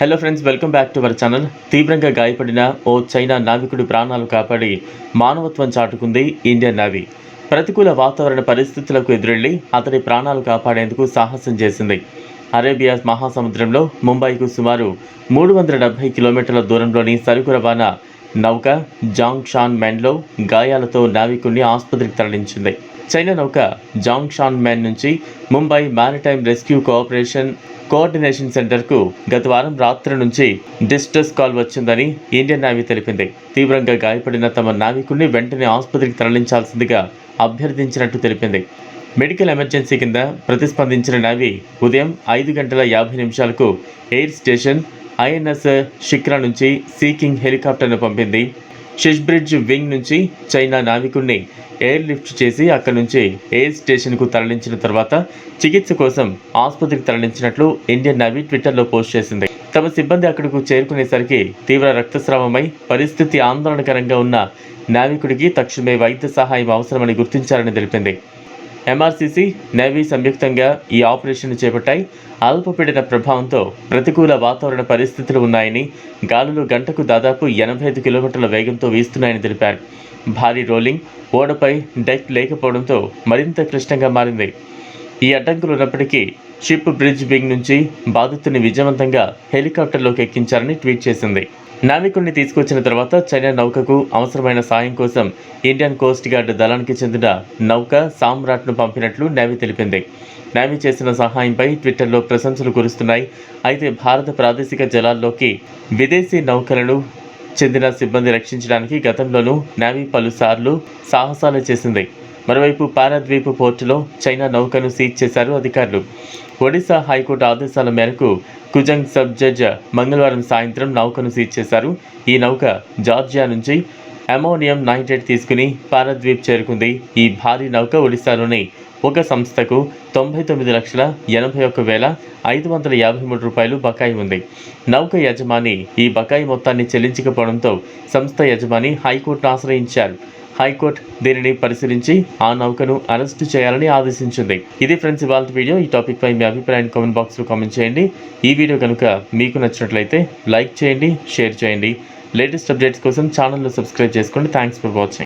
Hello friends welcome back to our channel తీవ్రంగా గాయపడిన ఓ China నావికుడి ప్రాణాలు కాపాడి మానవత్వం చాటుకుంది ఇండియన్ నావీ. ప్రతికూల వాతావరణ పరిస్థితులకు ఎదురెళ్ళి అతడి ప్రాణాలు కాపాడేందుకు సాహసం చేసింది. అరేబియా మహాసముద్రంలో ముంబైకు సుమారు మూడు వందల డెబ్బై కిలోమీటర్ల దూరంలోని సరుకు రవాణా నౌక జాంగ్ షాన్ మెన్లో గాయాలతో నావికుణ్ణి ఆసుపత్రికి తరలించింది. చైనా నౌక జాంగ్ షాన్ మెన్ నుంచి Mumbai maritime rescue cooperation coordination సెంటర్కు గత వారం రాత్రి నుంచి డిస్ట్రెస్ కాల్ వచ్చిందని ఇండియన్ నావీ తెలిపింది. తీవ్రంగా గాయపడిన తమ నావికుడిని వెంటనే ఆసుపత్రికి తరలించాల్సిందిగా అభ్యర్థించినట్టు తెలిపింది. మెడికల్ ఎమర్జెన్సీ కింద ప్రతిస్పందించిన నావీ ఉదయం ఐదు గంటల యాభై నిమిషాలకు ఎయిర్ స్టేషన్ ఐఎన్ఎస్ షిక్రా నుంచి సీకింగ్ హెలికాప్టర్ను పంపింది. షిష్బ్రిడ్జ్ వింగ్ నుంచి చైనా నావికుడిని ఎయిర్ లిఫ్ట్ చేసి అక్కడి నుంచి ఎయిర్ స్టేషన్కు తరలించిన తర్వాత చికిత్స కోసం ఆసుపత్రికి తరలించినట్లు ఇండియన్ నావీ ట్విట్టర్లో పోస్ట్ చేసింది. తమ సిబ్బంది అక్కడకు చేరుకునేసరికి తీవ్ర రక్తస్రావమై పరిస్థితి ఆందోళనకరంగా ఉన్న నావికుడికి తక్షణమే వైద్య సహాయం అవసరమని గుర్తించారని తెలిపింది. ఎంఆర్సీసీ నేవీ సంయుక్తంగా ఈ ఆపరేషన్ చేపట్టాయి. అల్పపీడన ప్రభావంతో ప్రతికూల వాతావరణ పరిస్థితులు ఉన్నాయని గాలులు గంటకు దాదాపు ఎనభై ఐదు కిలోమీటర్ల వేగంతో వీస్తున్నాయని తెలిపారు. భారీ రోలింగ్ ఓడపై డెక్ లేకపోవడంతో మరింత క్లిష్టంగా మారింది. ఈ అడ్డంకులు ఉన్నప్పటికీ షిప్ బ్రిడ్జ్ బింగ్ నుంచి బాధితుని విజయవంతంగా హెలికాప్టర్లోకి ఎక్కించారని ట్వీట్ చేసింది. నావికుడిని తీసుకొచ్చిన తర్వాత చైనా నౌకకు అవసరమైన సాయం కోసం ఇండియన్ కోస్ట్ గార్డ్ దళానికి చెందిన నౌక సామ్రాట్ను పంపినట్లు నేవీ తెలిపింది. నేవీ చేసిన సహాయంపై ట్విట్టర్లో ప్రశంసలు కురుస్తున్నాయి. అయితే భారత ప్రాదేశిక జలాల్లోకి విదేశీ నౌకలను చెందిన సిబ్బంది రక్షించడానికి గతంలోనూ నావీ పలుసార్లు సాహసాలు చేసింది. మరోవైపు పారాద్వీప్ పోర్టులో చైనా నౌకను సీజ్ చేశారు అధికారులు. ఒడిశా హైకోర్టు ఆదేశాల మేరకు కుజంగ్ సబ్ జడ్జ్ మంగళవారం సాయంత్రం నౌకను సీజ్ చేశారు. ఈ నౌక జార్జియా నుంచి అమోనియం నైట్రేట్ తీసుకుని పారాద్వీప్ చేరుకుంది. ఈ భారీ నౌక ఒడిశాలోని ఒక సంస్థకు తొంభై తొమ్మిది లక్షల ఎనభై ఒక్క వేల ఐదు వందల యాభై మూడు రూపాయలు బకాయి ఉంది. నౌక యజమాని ఈ బకాయి మొత్తాన్ని చెల్లించకపోవడంతో సంస్థ యజమాని హైకోర్టును ఆశ్రయించారు. హైకోర్టు దీనిని పరిశీలించి ఆ నౌకను అరెస్టు చేయాలని ఆదేశించింది. ఇది ఫ్రెండ్స్ ఇవాళ వీడియో. ఈ టాపిక్ పై మీ అభిప్రాయాన్ని కామెంట్ బాక్స్లో కామెంట్ చేయండి. ఈ వీడియో కనుక మీకు నచ్చినట్లయితే లైక్ చేయండి షేర్ చేయండి. లేటెస్ట్ అప్డేట్స్ కోసం ఛానల్ను సబ్స్క్రైబ్ చేసుకోండి. Thanks for watching.